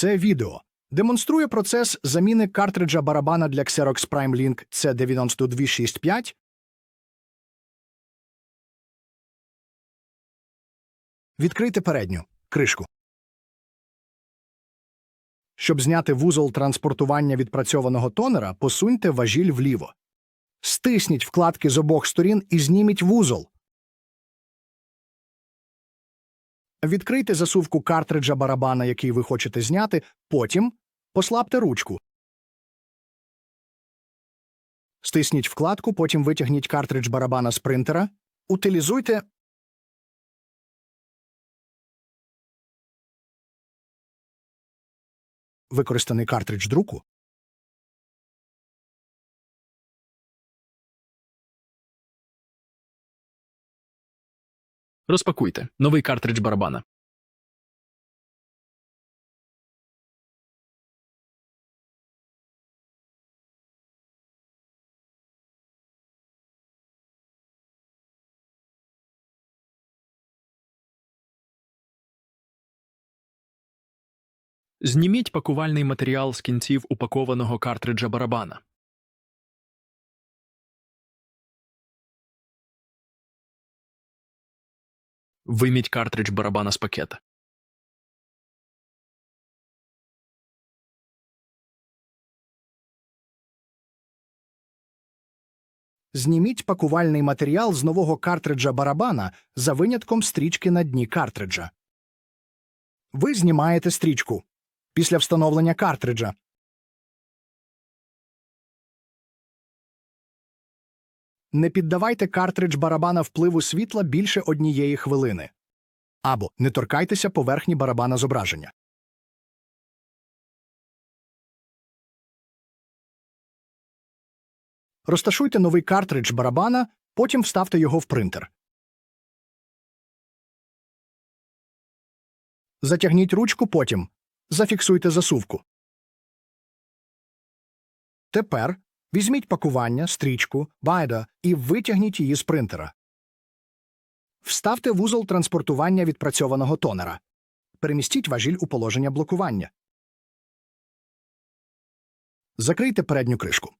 Це відео. Демонструє процес заміни картриджа барабана для Xerox Prime Link C9265 Відкрийте передню кришку. Щоб зняти вузол транспортування відпрацьованого тонера, посуньте важіль вліво. Стисніть вкладки з обох сторін і зніміть вузол. Відкрийте засувку картриджа барабана, який ви хочете зняти, потім послабте ручку. Стисніть вкладку, потім витягніть картридж барабана з принтера. Утилізуйте використаний картридж друку. Розпакуйте новий картридж барабана. Зніміть пакувальний матеріал з кінців упакованого картриджа барабана. Вийміть картридж барабана з пакета. Зніміть пакувальний матеріал з нового картриджа барабана за винятком стрічки на дні картриджа. Ви знімаєте стрічку. Після встановлення картриджа. Не піддавайте картридж барабана впливу світла більше однієї хвилини. Або не торкайтеся поверхні барабана зображення. Розташуйте новий картридж барабана, потім вставте його в принтер. Затягніть ручку потім. Зафіксуйте засувку. Тепер візьміть пакування, стрічку, байда і витягніть її з принтера. Вставте вузол транспортування відпрацьованого тонера. Перемістіть важіль у положення блокування. Закрийте передню кришку.